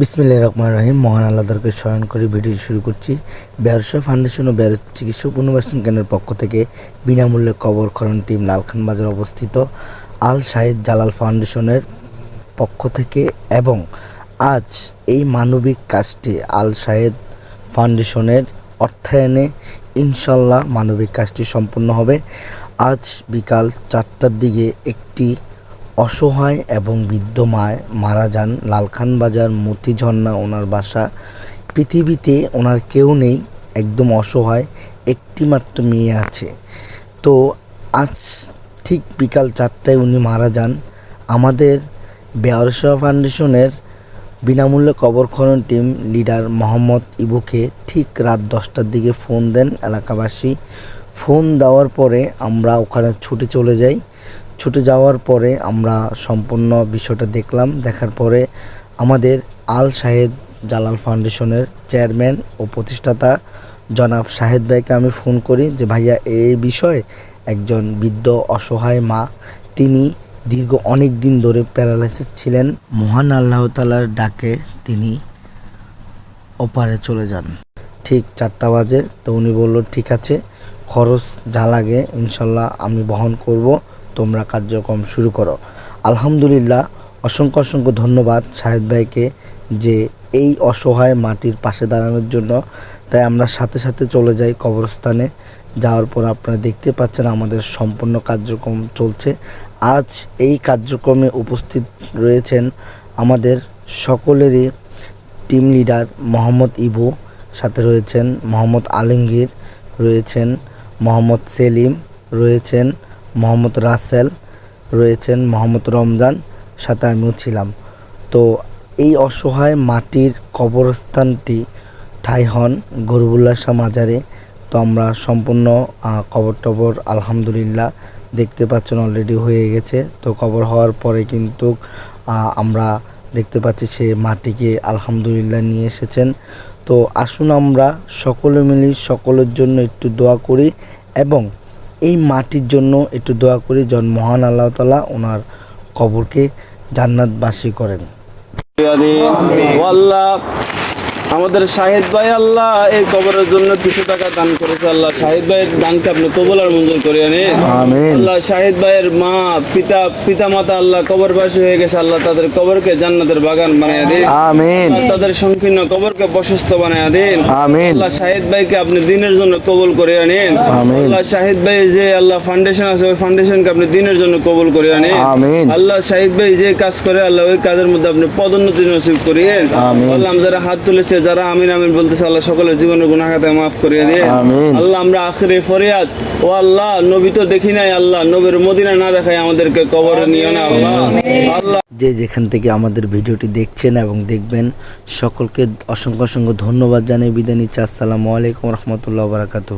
বিসমিল্লাহ রহমান রহিম। মহান আল্লাহকে স্মরণ করে ভিডিও শুরু করছি। বেয়ারশা ফাউন্ডেশন ও বেয়ার চিকিৎসা পুনর্বাসন কেন্দ্রের পক্ষ থেকে বিনামূল্যে কবর খনন টিম লালখান বাজার অবস্থিত আল শাহেদ জালাল ফাউন্ডেশনের পক্ষ থেকে এবং আজ এই মানবিক কাজটি আল শাহেদ ফাউন্ডেশনের অর্থায়নে ইনশাল্লাহ মানবিক কাজটি সম্পন্ন হবে। আজ বিকাল চারটার দিকে একটি অসহায় এবং বৃদ্ধ মায় মারা যান। লালখান বাজার মতি ঝর্ণা ওনার বাসা। পৃথিবীতে ওনার কেউ নেই, একদম অসহায় একটি মাত্র মেয়ে আছে। তো আজ ঠিক বিকাল চারটায় উনি মারা যান। আমাদের বেয়ারসা ফাউন্ডেশনের বিনামূল্যে কবর খনন টিম লিডার মোহাম্মদ ইবুকে ঠিক রাত দশটার দিকে ফোন দেন এলাকাবাসী। ফোন দেওয়ার পরে আমরা ওখানে ছুটে চলে যাই। ছুটে যাওয়ার পরে আমরা সম্পূর্ণ বিষয়টা দেখলাম। দেখার পরে আমাদের আল শাহেদ জালাল ফাউন্ডেশনের চেয়ারম্যান ও প্রতিষ্ঠাতা জনাব শাহেদ ভাইকে আমি ফোন করি যে, ভাইয়া, এই বিষয়ে একজন বৃদ্ধ অসহায় মা, তিনি দীর্ঘ অনেক দিন ধরে প্যারালাইসিস ছিলেন। মহান আল্লাহ তালার ডাকে তিনি ওপারে চলে যান। ঠিক চারটা বাজে, তো উনি বলল, ঠিক আছে, খরচ যা লাগে ইনশাল্লাহ আমি বহন করব। তোমরা কার্যক্রম শুরু করো। আলহামদুলিল্লাহ, অসংখ্য অসংখ্য ধন্যবাদ শাহেদ ভাইকে যে এই অসহায় মাটির পাশে দাঁড়ানোর জন্য। তাই আমরা সাথে সাথে চলে যাই কবরস্থানে। যাওয়ার পর আপনারা দেখতে পাচ্ছেন আমাদের সম্পূর্ণ কার্যক্রম চলছে। আজ এই কার্যক্রমে উপস্থিত রয়েছেন আমাদের সকলেরই টিম লিডার মোহাম্মদ ইবু, সাথে রয়েছেন মোহাম্মদ আলমগীর, রয়েছেন মোহাম্মদ সেলিম, রয়েছেন মোহাম্মদ রাসেল রয়েছেন, মোহাম্মদ রমজান সাথে আমিও ছিলাম। তো এই অসহায় মাটির কবরস্থানটি ঠাই হন গরুবুল্লাহ শাহ মাজারে। তো আমরা সম্পূর্ণ কবর টবর আলহামদুলিল্লাহ দেখতে পাচ্ছেন অলরেডি হয়ে গেছে। তো কবর হওয়ার পরে কিন্তু আমরা দেখতে পাচ্ছি সে মাটিকে আলহামদুলিল্লাহ নিয়ে এসেছেন। তো আসুন আমরা সকলে মিলে সকলের জন্য একটু দোয়া করি এবং এই মাটির জন্য একটু দোয়া করি জন মহান আল্লাহ তালা ওনার কবরকে জান্নাতবাসী করেন। আমাদের শাহিদ ভাই আল্লাহ এই কবরের জন্য কিছু টাকা দান করেছে আল্লাহ। শাহিদ ভাইয়ের দানকে আপনি কবল আর মঞ্জুর করে আনে আল্লাহ শাহিদ ভাইয়ের মা পিতা পিতা মাতা আল্লাহ কবরবাসী হয়ে গেছে আল্লাহ তাদের কবরকে জান্নাতের বাগান বানায় দিন। আমিন। তাদের সংকীর্ণ কবরকে প্রশস্ত বানায় দিন। আমিন। আল্লাহ শাহিদ ভাইকে আপনি দিনের জন্য কবুল করে আনেন। আমিন। আল্লাহ শাহিদ ভাই যে আল্লাহ ফাউন্ডেশন আছে ওই ফাউন্ডেশনকে আপনি দিনের জন্য কবুল করে আনেন। আমিন। আল্লাহ শাহিদ ভাই যে কাজ করে আল্লাহ ওই কাজের মধ্যে আপনি পদোন্নতি নসিব করিয়েন। আমিন। আল্লাহ যারা হাত তুলেছে যারা আমিন আমিন বলতেছে আল্লাহ সকলের জীবনের গুণা খাতে মাফ করিয়ে দিয়ে আল্লাহ আমরা আখরে ফরিয়াদ। ও আল্লাহ নবী তো দেখি নাই আল্লাহ নবীর মদিনা না দেখায় আমাদেরকে কবর নিও না আল্লাহ। আল্লাহ। যে যেখান থেকে আমাদের ভিডিওটি দেখছেন এবং দেখবেন সকলকে অসংখ্য অসংখ্য ধন্যবাদ জানিয়ে বিদায় নিচ্ছি। আসসালামু আলাইকুম রহমতুল্লাহ বারাকাতু